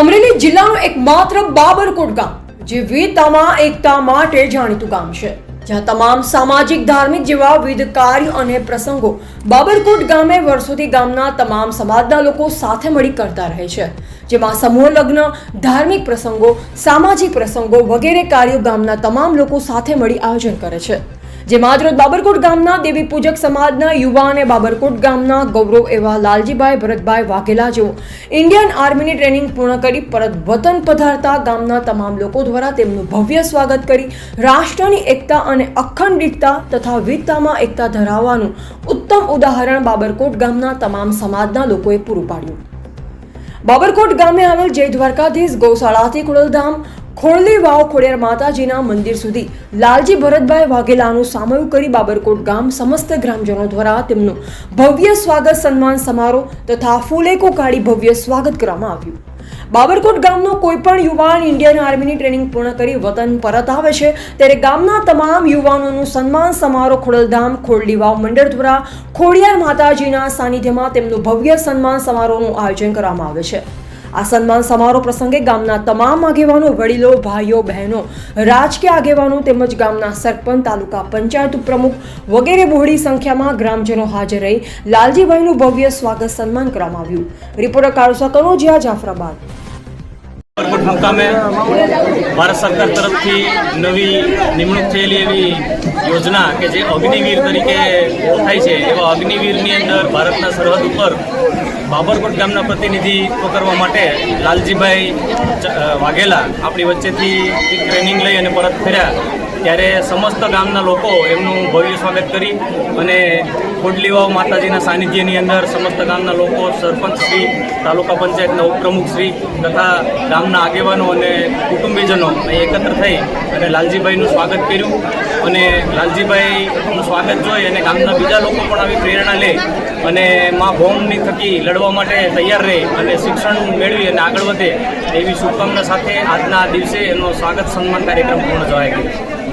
અમરેલી જિલ્લાનું એકમાત્ર બાબરકોટ ગામ, જે વિવિધતામાં એકતા માટે જાણીતું ગામ છે. જ્યાં તમામ સામાજિક, ધાર્મિક જેવા વિવિધ કાર્યો અને પ્રસંગો બાબરકોટ ગામે વર્ષોથી ગામના તમામ સમાજના લોકો સાથે મળી કરતા રહે છે. જેમાં સમૂહ લગ્ન, ધાર્મિક પ્રસંગો, સામાજિક પ્રસંગો વગેરે કાર્યો ગામના તમામ લોકો સાથે મળી આયોજન કરે છે. જેમાં આજરોજ બાબરકોટ ગામના દેવી પૂજક સમાજના યુવા અને બાબરકોટ ગામના ગૌરવ એવા લાલજીભાઈ, ભરતભાઈ વાઘેલા જેઓ ઇન્ડિયન આર્મીની ટ્રેનિંગ પૂર્ણ કરી પરત વતન પધારતા ગામના તમામ લોકો દ્વારા તેમનું ભવ્ય સ્વાગત કરી રાષ્ટ્રની એકતા અને અખંડિતતા તથા વિવિધતામાં એકતા ધરાવવાનું ઉત્તમ ઉદાહરણ બાબરકોટ ગામના તમામ સમાજના લોકોએ પૂરું પાડ્યું. બાબરકોટ ગામે આવેલ જય દ્વારકાધીશ ગૌશાળાથી ખોડલધામ ખોડલી વાવ ખોડિયાર માતાજીના મંદિર સુધી લાલજી ભરતભાઈ વાઘેલાનું સામયું કરી બાબરકોટ ગામ સમસ્ત ગ્રામજનો દ્વારા તેમનું ભવ્ય સ્વાગત સન્માન સમારોહ તથા ફૂલેકો કાઢી ભવ્ય સ્વાગત કરવામાં આવ્યું. બાબરકોટ ગામનો કોઈ પણ યુવાન ઇન્ડિયન આર્મીની ટ્રેનિંગ પૂર્ણ કરી વતન પરત આવે છે, ત્યારે ગામના તમામ યુવાનોનું સન્માન સમારોહ ખોડલધામ ખોડલી વાવ મંડળ દ્વારા ખોડિયાર માતાજીના સાનિધ્યમાં તેમનું ભવ્ય સન્માન સમારોહનું આયોજન કરવામાં આવે છે. આ સન્માન સમારોહ પ્રસંગે ગામના તમામ આગેવાનો, વડીલો, ભાઈઓ, બહેનો, રાજકીય આગેવાનો તેમજ ગામના સરપંચ, તાલુકા પંચાયત પ્રમુખ વગેરે બહોળી સંખ્યામાં ગ્રામજનો હાજર રહી લાલજીભાઈનું ભવ્ય સ્વાગત સન્માન કરવામાં આવ્યું. રિપોર્ટર કાળુસા કનોજિયા જાફરાબાદ. મુકામે ભારત સરકાર તરફથી નવી નિમણૂક થયેલી એવી યોજના કે જે અગ્નિવીર તરીકે ઓળખાય છે, એવા અગ્નિવીરની અંદર ભારતના સરહદ ઉપર બાબરકોટ ગામના પ્રતિનિધિત્વ કરવા માટે લાલજીભાઈ વાઘેલા આપણી વચ્ચેથી ટ્રેનિંગ લઈ અને પરત ફર્યા. ત્યારે સમસ્ત ગામના લોકો એમનું ભવ્ય સ્વાગત કરી અને ખોડલીવાવ માતાજીના સાનિધ્યની અંદર સમસ્ત ગામના લોકો, સરપંચ શ્રી, તાલુકા પંચાયતના ઉપપ્રમુખ શ્રી તથા ગામના આગેવાનો અને કુટુંબીજનો એકત્ર થઈ અને લાલજીભાઈનું સ્વાગત કર્યું. અને લાલજીભાઈનું સ્વાગત જોઈ અને ગામના બીજા લોકો પણ આવી પ્રેરણા લે અને મા ભોમની થકી લડવા માટે તૈયાર રહે અને શિક્ષણ મેળવી અને આગળ વધે એવી શુભકામના સાથે આજના દિવસે એનો સ્વાગત સન્માન કાર્યક્રમ પૂર્ણ જોવાઈ ગયો